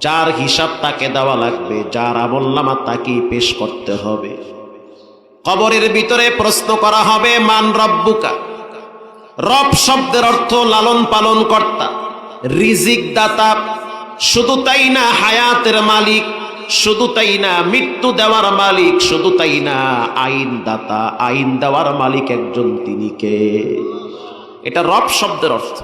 যার হিসাব তাকে দেওয়া লাগবে, যার আমল নামা তাকেই পেশ করতে হবে। কবরের ভিতরে প্রশ্ন করা হবে, মান রব্বুকা? রব শব্দের অর্থ লালন পালন কর্তা, রিজিক দাতা, শুধু তাই না হায়াতের মালিক, শুধু তাই না মৃত্যু দেওয়ার মালিক, শুধু তাই না আইন দাতা আইন দেওয়ার মালিক একজন তিনি কে? এটা রব শব্দের অর্থ।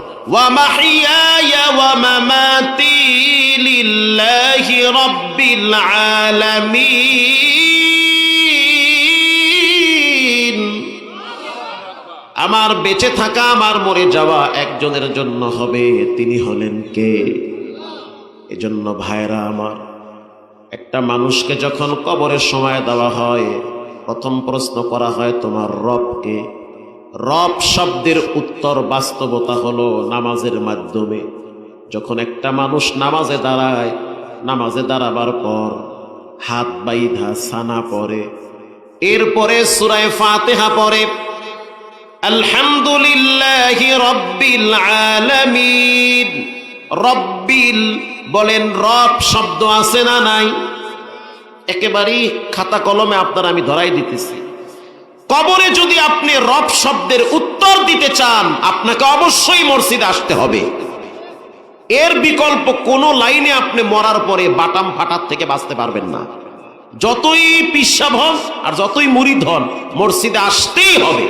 আমার বেঁচে থাকা, আমার মরে যাওয়া একজনের জন্য হবে। তিনি হলেন কে? এজন্য ভাইরা আমার, একটা মানুষকে যখন কবরের সময় দেওয়া হয়, প্রথম প্রশ্ন করা হয়, তোমার রবকে রব শব্দের উত্তর বাস্তবতা হলো নামাজের মাধ্যমে। যখন একটা মানুষ নামাজে দাঁড়ায়, নামাজে দাঁড়াবার পর হাত বাইধা সানা পরে। এরপরে সুরায় ফাতেহা পরে, আলহামদুলিল্লাহি রব্বিল রব্বিল বলেন, রব শব্দ আছে না নাই? একেবারেই খাতা কলমে আপনার আমি ধরাই দিতেছি। কবরে যদি আপনি রব শব্দের উত্তর দিতে চান, আপনাকে অবশ্যই মসজিদে আসতে হবে। এর বিকল্প কোন লাইনে আপনি মরার পরে বাটাম ফাটার থেকে বাঁচতে পারবেন না। যতই পিসাব আর যতই মুরিদ হন, মসজিদে আসতেই হবে।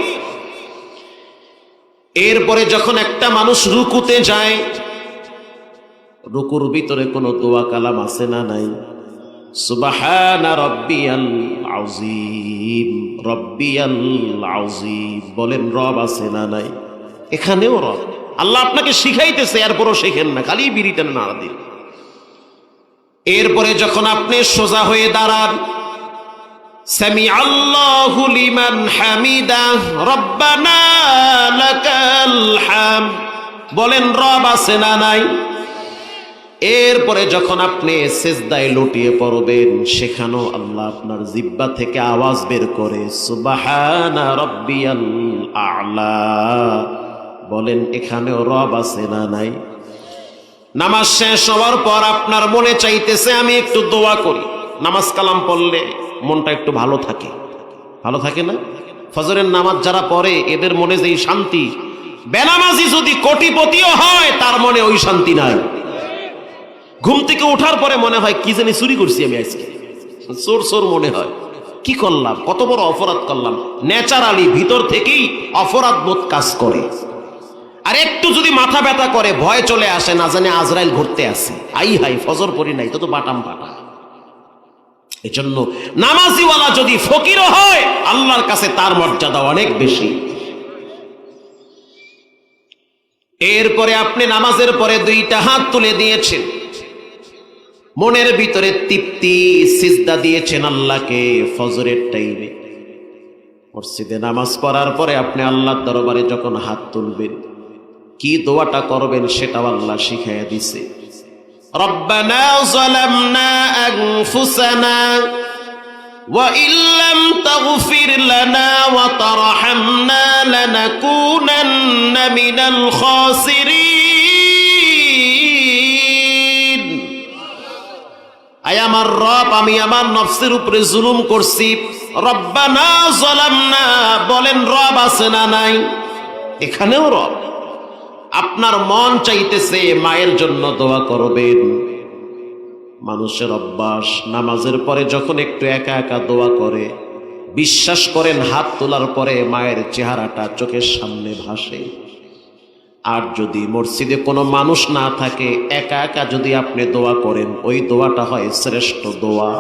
এরপরে যখন একটা মানুষ রুকুতে যায়, রুকুর ভিতরে কোনো দোয়া কালাম আছে না নাই? বলেন, রব আছে না নাই? এখানেও রব। আল্লাহ আপনাকে শিখাইতেছে, এরপরও শেখেন না, খালি বিড়িটা নাড়া দিন এরপরে যখন আপনি সোজা হয়ে দাঁড়ান হামিদা বলেন, রব আছে না নাই? এরপরে যখন আপনি সেজদায় লুটিয়ে পড়বেন, সেখানেও আল্লাহ আপনার জিব্বা থেকে আওয়াজ বের করে, সুবাহানা বলেন, এখানেও রব আছে না নাই? নামাজ শেষ হওয়ার পর আপনার মনে চাইতেছে, আমি একটু দোয়া করি। নামাজ কালাম পড়লে মনটা একটু ভালো থাকে। ভালো থাকে না? ফজরের নামাজ যারা পড়ে, এদের মনে যেই শান্তি। বেনামাজি যদি কোটিপতিও হয়, তার মনে ওই শান্তি নাই। ঘুম থেকে ওঠার পরে মনে হয় কি জানি চুরি করছি আমি আজকে। চোর চোর মনে হয়। কি করলাম? কত বড় অপরাধ করলাম? ন্যাচারালি ভিতর থেকেই অপরাধ বোধ কাজ করে। আর একটু যদি মাথা ব্যথা করে, ভয় চলে আসে, না জানে আজরাইল ঘুরতে আসে। আই হাই ফজর পড়ি নাই, তো তো বাটাম বাটা। এজন্য নামাজিওয়ালা যদি ফকিরও হয়, আল্লাহর কাছে তার মর্যাদা অনেক বেশি। এরপরে আপনি নামাজের পরে দুইটা হাত তুলে দিয়েছেন। মনের ভিতরে তৃপ্তি সিজদা দিয়েছেন আল্লাহকে ফজরের টাইমে মসজিদে নামাজ পড়ার পরে আপনি আল্লাহর দরবারে যখন হাত তুলবেন কি দোয়াটা করবেন সেটাও আল্লাহ শিখাইয়া দিছে ربنا ظلمنا أنفسنا وإن لم تغفر لنا وترحمنا لنكونن من الخاسرين আমার রব, আমি আমার নফসের উপরে জুলুম করছি। রব্বানা জলামনা, বলেন রব আছে না নাই? এখানেও রব। আপনার মন চাইতেছে মায়ের জন্য দোয়া করবেন। মানুষের অভ্যাস, নামাজের পরে যখন একটু একা একা দোয়া করে, বিশ্বাস করেন হাত তোলার পরে মায়ের চেহারাটা চোখের সামনে ভাসে। আর যদি মসজিদে কোনো মানুষ না থাকে, একা একা যদি আপনি দোয়া করেন, ওই দোয়াটা হয় শ্রেষ্ঠ দোয়া।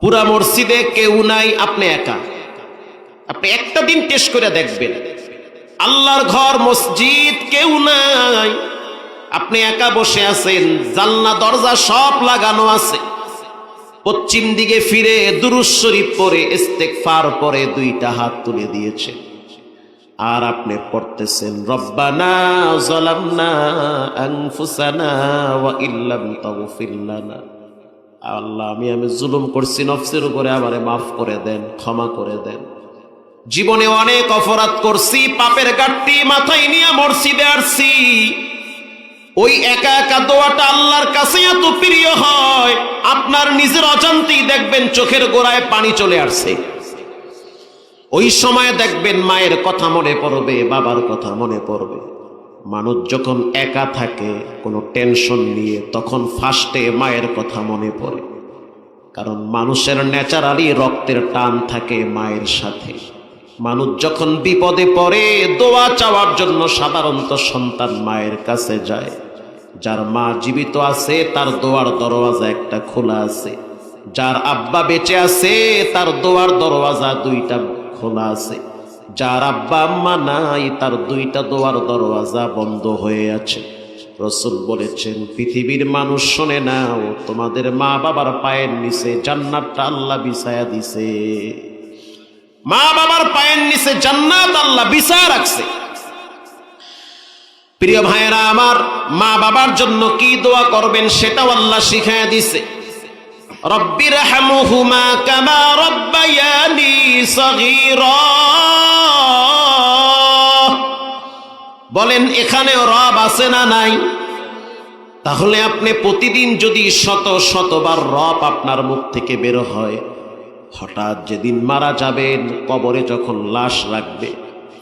পুরা মসজিদে কেউ নাই, আপনি একা। আপনি একটা দিন টেস্ট করে দেখবেন, আল্লাহর ঘর, মসজিদ কেউ নাই। আপনি একা বসে আছেন, জানলা, দরজা সব লাগানো আছে। পশ্চিম দিকে ফিরে দুরুজ শরীফ পরে ইস্তেকফার পরে দুইটা হাত তুলে দিয়েছে। আর আপনি পড়তেছেন, রব্বানা জালামনা আনফুসানা ওয়া ইল্লাম তাগফির লানা। আল্লাহ, আমি আমি জুলুম করছি, নফসের উপরে আমারে মাফ করে দেন, ক্ষমা করে দেন। জীবনে অনেক অপরাধ করছি, পাপের গাঠটি মাথায় নিয়ে মসজিদে আসছি। ওই একা একা দোয়াটা আল্লাহর কাছে এত প্রিয় হয়, আপনার নিজের অজান্তেই দেখবেন চোখের গোড়ায় পানি চলে আসছে। ওই সময় দেখবেন মায়ের কথা মনে পড়বে, বাবার কথা মনে পড়বে। মানুষ যখন একা থাকে, কোনো টেনশন নিয়ে, তখন ফার্স্টে মায়ের কথা মনে পড়ে। কারণ মানুষের ন্যাচারালি রক্তের টান থাকে মায়ের সাথে। মানুষ যখন বিপদে পড়ে, দোয়া চাওয়ার জন্য সাধারণত সন্তান মায়ের কাছে যায়। যার মা জীবিত আছে, তার দোয়ার দরওয়াজা একটা খোলা আছে। যার আব্বা বেঁচে আছে, তার দোয়ার দরওয়াজা দুইটা খোলা আছে। যার আব্বা আম্মা নাই, তার দুইটা দোয়ার দরওয়াজা বন্ধ হয়ে আছে। রসুল বলেছেন, পৃথিবীর মানুষ শোনে না, ও তোমাদের মা বাবার পায়ের নিচে জান্নাতটা আল্লাহ বিছায়া দিছে। মা বাবার পায়ের নিচে জান্নাত আল্লাহ বিছায়া রাখছে। প্রিয় ভাইয়েরা, আমার মা বাবার জন্য কি দোয়া করবেন, সেটাও আল্লাহ শিখাইয়া দিছে। কামা বলেন, এখানেও রব আছে না নাই? তাহলে আপনি প্রতিদিন যদি শত শতবার রব আপনার মুখ থেকে বের হয়, হঠাৎ যেদিন মারা যাবেন, কবরে যখন লাশ রাখবে,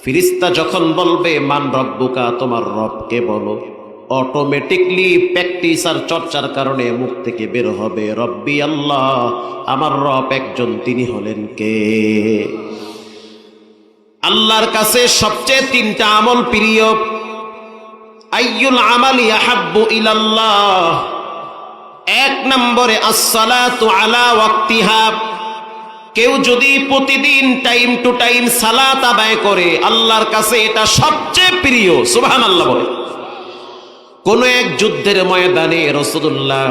ফিরিস্তা যখন বলবে, মান রব্বুকা, তোমার রবকে বলো। অটোমেটিকলি প্র্যাকটিস আর চর্চার কারণে মুখ থেকে বের হবে। রব্বি আল্লাহ, আমার রব একজন, তিনি হলেন কে? আল্লাহর কাছে সবচেয়ে তিনটা আমল প্রিয়। আইয়ুল আমাল ইয়াহাব্বু ইলাল্লাহ। এক নম্বরে আসসালাতু আলা ওয়াক্তিহা। কেউ যদি প্রতিদিন টাইম টু টাইম সালাত আদায় করে, আল্লাহর কাছে এটা সবচেয়ে প্রিয়। সুবহানাল্লাহ বলে। কোন এক যুদ্ধের ময়দানে রসদুল্লাহ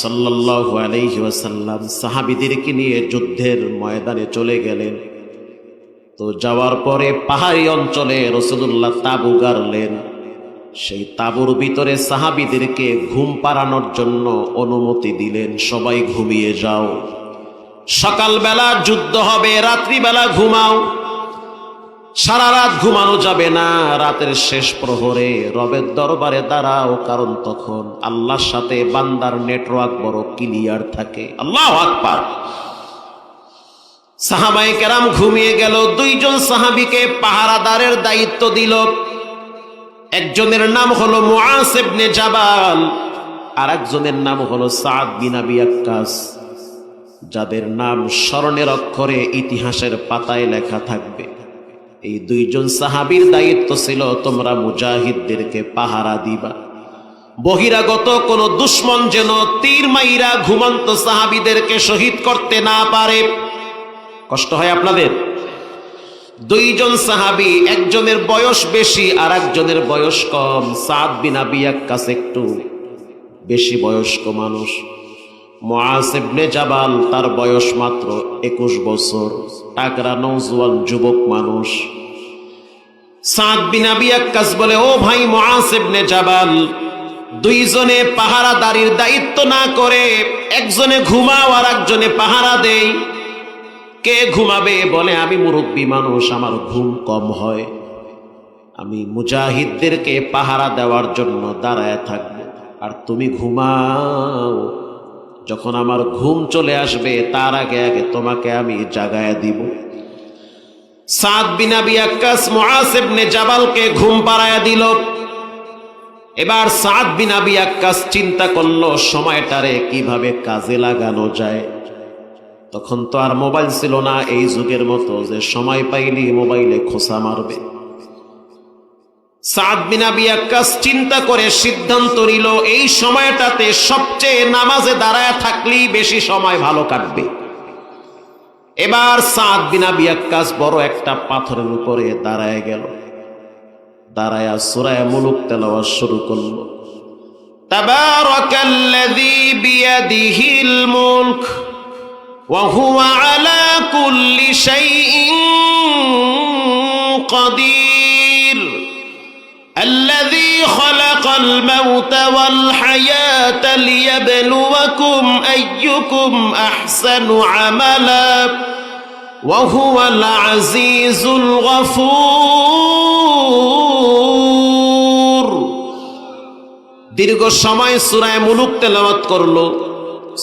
সাল্লাল্লাহু আলাইহি সাহাবিদেরকে নিয়ে যুদ্ধের ময়দানে চলে গেলেন। তো যাওয়ার পরে পাহাড়ি অঞ্চলে রসদুল্লাহ তাবু গাড়লেন। সেই তাবুর ভিতরে সাহাবিদেরকে ঘুম পাড়ানোর জন্য অনুমতি দিলেন, সবাই ঘুমিয়ে যাও। সকালবেলা যুদ্ধ হবে, রাত্রিবেলা ঘুমাও। সারা রাত ঘুমানো যাবে না। রাতের শেষ প্রহরে রবের দরবারে দাঁড়াও, কারণ তখন আল্লাহর সাথে বান্দার নেটওয়ার্ক বড় ক্লিয়ার থাকে। আল্লাহ আকবার। সাহাবাই কেরাম ঘুমিয়ে গেল। দুইজন সাহাবিকে পাহারাদারের দায়িত্ব দিল। একজনের নাম হলো মুআসিবনে জাবাল আর একজনের নাম হলো সাদ বিন আবি আক্কাস, যাদের নাম স্মরণের অক্ষরে ইতিহাসের পাতায় লেখা থাকবে। এই দুইজন সাহাবীর দায়িত্ব ছিল, তোমরা মুজাহিদদেরকে পাহারা দিবা। বহিরাগত কোন দুশ্মন যেন তীর মাইরা ঘুমন্ত সাহাবীদেরকে শহীদ করতে না পারে। কষ্ট হয় আপনাদের? দুইজন সাহাবি, একজনের বয়স বেশি আর একজনের বয়স কম। সাদ বিন আবিয়াক কাছে একটু বেশি বয়স্ক মানুষ। মহাসেবনে জাবাল, তার বয়স মাত্র একুশ বছর। টাকরা নৌজওয়ান যুবক মানুষ। সাদ বিন আবি আক্কাস বলে, ও ভাই মহাসেবনে জাবাল, দুইজনে পাহারাদারির দায়িত্ব না করে একজনে ঘুমাও আর একজনে পাহারা দেই। কে ঘুমাবে বলে, আমি মুরব্বী মানুষ, আমার ঘুম কম হয়। আমি মুজাহিদদেরকে পাহারা দেওয়ার জন্য দাঁড়ায় থাকব। আর তুমি ঘুমাও যখন আমার ঘুম চলে আসবে, তার আগে আগে তোমাকে আমি জাগায় দিব। সাদ বিন আবি আক্কাস মুআস ইবনে জাবালকে ঘুম পাড়ায়া দিল। এবার সাদ বিন আবি আক্কাস চিন্তা করল, সময়টারে কীভাবে কাজে লাগানো যায়। তখন তো আর মোবাইল ছিল না, এই যুগের মতো যে সময় পাইলি মোবাইলে খোসা মারবে। সাদ বিন আবি আক্কাস চিন্তা করে সিদ্ধান্ত নিল এই সময়টাতে সবচেয়ে নামাজে দাঁড়ায় থাকলেই বেশি সময় ভালো কাটবে এবার সাদ বিন আবি আক্কাস বড় একটা পাথরের উপরে দাঁড়ায় গেল দাঁড়ায়া সুরায় মুলুক তেলাওয়া শুরু করলো تبارك الذي بيده الملك وهو على كل شيء قدير الذي خلق الموت والحياة ليبلوكم أيكم أحسن عملا وهو العزيز الغفور দীর্ঘ সময় সুরায় মুলুক তেলাওয়াত করলো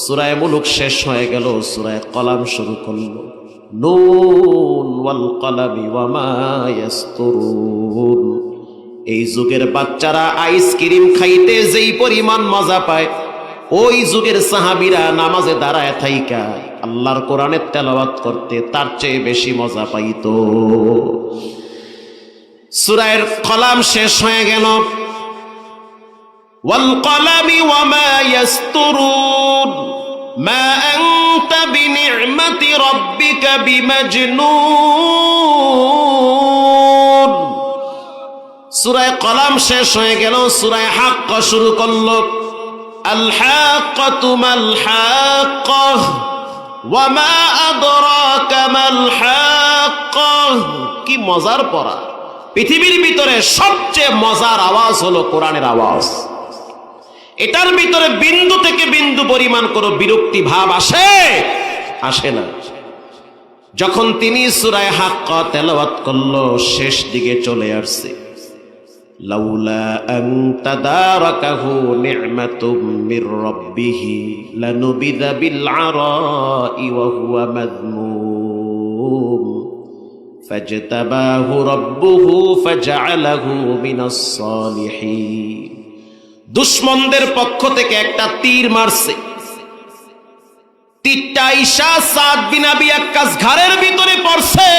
সুরায় মুলুক শেষ হয়ে গেল সুরায় কলাম শুরু করলো নুন ওয়াল কলামি ওয়ামা ইয়াসতুরুন এই যুগের বাচ্চারা আইসক্রিম খাইতে যেই পরিমাণ মজা পায়, ওই যুগের সাহাবিরা নামাজে দাঁড়ায় থাইকা, আল্লাহর কোরআনের তেলাওয়াত করতে তার চেয়ে বেশি মজা পাইত। সুরায়ের কলাম শেষ হয়ে গেল। ওয়াল কলামি ওয়ামা ইয়াস্তুরুন, মা আনতা বিনি'মাতি রাব্বিকা বিমাজনুন। সুরায় কলাম শেষ হয়ে গেল, সুরায় হাক্ক শুরু করল। কি মজার পড়া। পৃথিবীর ভিতরে সবচেয়ে মজার আওয়াজ হলো কোরআনের আওয়াজ। এটার ভিতরে বিন্দু থেকে বিন্দু পরিমাণ কোনো বিরক্তি ভাব আসে? আসে না। যখন তিনি সুরায় হাক্কা তেলাওয়াত করল, শেষ দিকে চলে আসছে। লাউলা আন তাদারাকাহু নি'মাতুম মির রাব্বিহ লানুবিদা বিল আরাই ওয়া হুয়া মাযমুম فاجتباه ربه فجعله من الصالحين দুশ্মনদের পক্ষ থেকে একটা তীর মারছে তীরটা ঈশা সাদ বিনাবি আক্কাস ঘাড়ের ভিতরে পড়ছে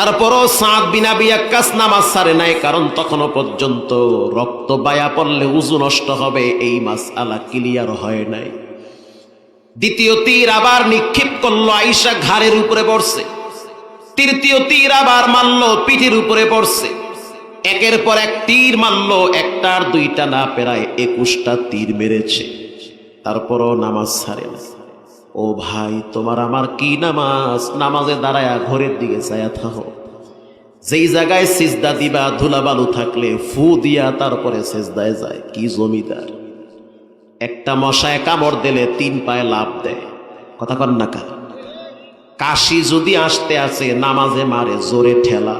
তারপরও সাদ বিনাবি আক্কাস নামাজ সারে নাই, কারণ তখনও পর্যন্ত রক্ত বায়া পড়লে উজু নষ্ট হবে, এই মাস আলা ক্লিয়ার হয় নাই। দ্বিতীয় তীর আবার নিক্ষেপ করল আইসা ঘাড়ের উপরে পড়ছে। তৃতীয় তীর আবার মারলো, পিঠের উপরে পড়ছে। একের পর এক তীর মারলো একটার দুইটা না পেরায় একুশটা তীর মেরেছে। তারপরও নামাজ ছাড়ে না ও ভাই, তোমার আমার কি নামাজ? নামাজে দাঁড়ায়া ঘরের দিকে চায়া থাকো। যেই জায়গায় সিজদা দিবা, ধুলাবালু থাকলে ফু দিয়া তারপরে সেজদায় যায়। কি জমিদার? একটা মশায় কামড় দিলে তিন পায়ে লাভ দেয়। কথা কন না কা কাশি যদি আসতে আসে, নামাজে মারে, জোরে ঠেলা।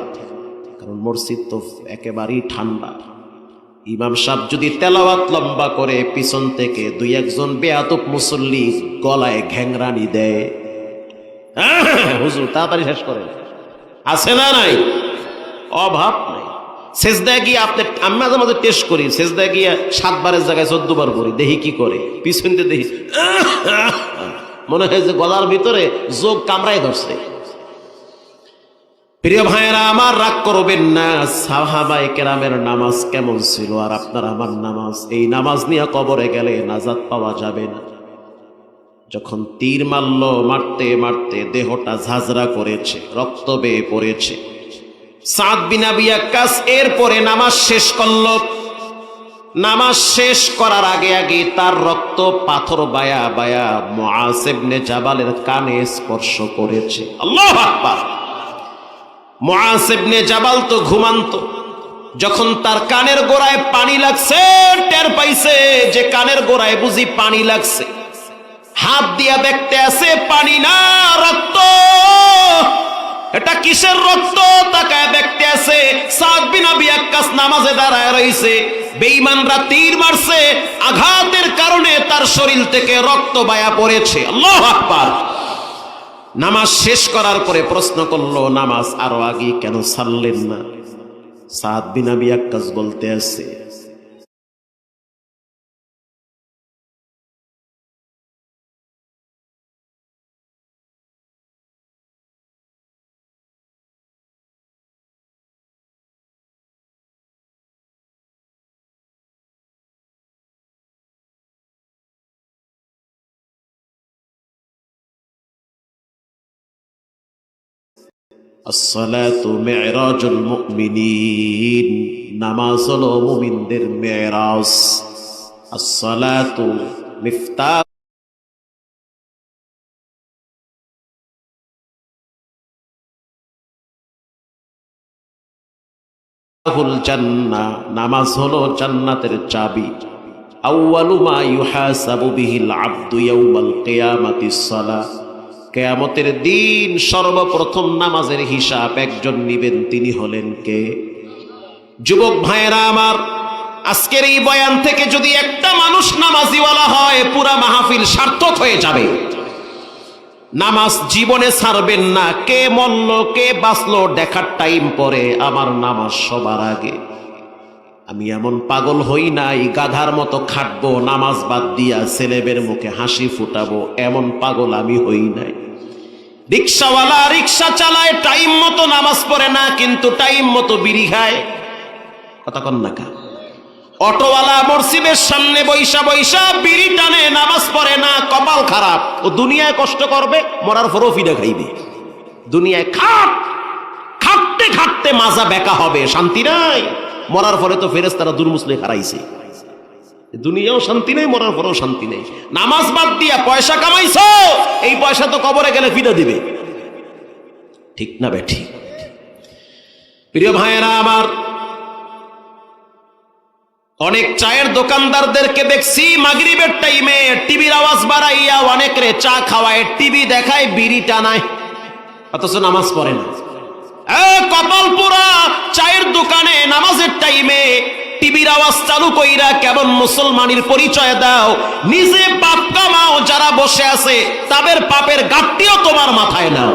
কারণ মসজিদ তো একেবারেই ঠান্ডা। ইমাম সাহেব যদি তেলাওয়াত লম্বা করে, পিছন থেকে দুই একজন বেয়াতুক মুসল্লি গলায় ঘ্যাংরানি দেয়। হুজুর, তাড়াতাড়ি শেষ করে আছে না নাই? অভাব নাই। শেষদায় গিয়ে আপনি, আমি মাঝে মাঝে টেস্ট করি শেষদায় গিয়ে সাতবারের জায়গায় চোদ্দ বার করি, দেখি কি করে। পিছন দিয়ে দেখি মনে হয় যে গলার ভিতরে যোগ কামড়াই ধরছে। প্রিয় ভাইয়েরা, আমার রাগ করবেন না। সাহাবাই কেরামের নামাজ কেমন ছিল? আর আপনার আমার নামাজ? এই নামাজ নিয়ে কবরে গেলে নাজাদ পাওয়া যাবে না। যখন তীর মারল, মারতে মারতে দেহটা ঝাঁঝরা করেছে, রক্ত বেয়ে পড়েছে। সাদ বিনা বিয়াক্কাস এরপরে নামাজ শেষ করল। নামাজ শেষ করার আগে আগে তার রক্ত পাথর বায়া বায়া মুআসিবনে জাবালের কানে স্পর্শ করেছে। আল্লাহ আকবার! মুআসিবনে জাবাল তো ঘুমান্ত। যখন তার কানের গোড়ায় পানি লাগছে, টের পাইছে যে কানের গোড়ায় বুঝি পানি লাগছে। হাত দিয়া দেখতে আছে পানি না, রক্ত। এটা কিসের রক্ত? তাকায় দেখতে আছে সাদ বিন আবি আক্কাস নামাজে দাঁড়ায় রইছে। বেঈমানরা তীর মারছে, আঘাতের কারণে তার শরীর থেকে রক্ত বায়া পড়েছে। আল্লাহু আকবার। নামাজ শেষ করার পরে প্রশ্ন করল, নামাজ আরও আগে কেন সারলেন না? সাদ বিনাবি আক্কাস বলতে আছে আসসালাতু মি'রাজুল মুমিনিন নামাজ হলো মুমিনদের মেরাজ আসসালাতু মিফতাহ হুল জান্নাহ নামাজ হলো জান্নাতের চাবি আউয়ালু মা ইউহাসাবু বিহিল আবদু ইয়াউমাল কিয়ামাতিস সালাহ কেয়ামতের দিন সর্বপ্রথম নামাজের হিসাব একজন নিবেন, তিনি হলেন কে? যুবক ভাইয়েরা আমার, আজকের এই বয়ান থেকে যদি একটা মানুষ নামাজিওয়ালা হয়, পুরা মাহফিল সার্থক হয়ে যাবে। নামাজ জীবনে ছাড়বেন না, কে মরল, কে বাঁচলো, দেখার টাইম পরে আমার নামাজ সবার আগে। আমি এমন পাগল হই নাই, গাধার মতো খাটবো, নামাজ বাদ দিয়া ছেলেবের মুখে হাসি ফুটাবো, এমন পাগল আমি হই নাই। রিক্সাওয়ালা রিক্সা চালায়, টাইম মতো নামাজ পড়ে না, কিন্তু টাইম মতো বিড়ি খায়। কথা অটোওয়ালা মসজিদের সামনে বিড়ি টানে, নামাজ পড়ে না, কপাল খারাপ। ও দুনিয়ায় কষ্ট করবে, মরার খাইবে। দুনিয়ায় খাট, খাটতে খাটতে মাজা হবে, শান্তি নাই। মরার পরে তো ফেরেস তারা দুর্মুসলে হারাইছে দুনিয়াও শান্তি নেই, মরার পরেও শান্তি নেই। নামাজ বাদ দিয়া পয়সা কামাইছো, এই পয়সা তো কবরে গেলে ফিরে দিবে। ঠিক না বে ঠিক প্রিয় ভাইয়েরা আমার, অনেক চায়ের দোকানদারদেরকে দেখছি মাগরিবের টাইমে টিভির আওয়াজ বাড়াইয়া অনেক রে চা খাওয়ায়, টিভি দেখায়, বিড়ি টানায়। অথচ নামাজ পড়ে না। এ কপাল পোড়া চায়ের দোকানে নামাজের টাইমে টিভির আওয়াজ চালু কইরা কেমন মুসলমানের পরিচয় দাও, নিজে পাপ কামাও যারা বসে আছে, তাদের পাপের গাঠটিও তোমার মাথায় নাও।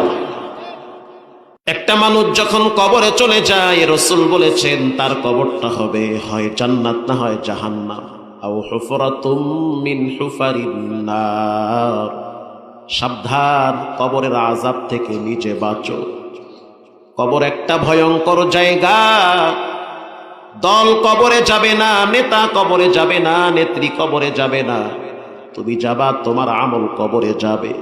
একটা মানুষ যখন কবরে চলে যায়, রসুল বলেছেন, তার কবরটা হবে, হয় জান্নাত না হয় হুফারিন সাবধান, কবরের আজাব থেকে নিজে বাঁচো। কবর একটা ভয়ঙ্কর জায়গা দল কবরে যাবে না, নেতা কবরে যাবে না, নেত্রী কবরে যাবে না। তুমি যাবা, তোমার আমল কবরে যাবে।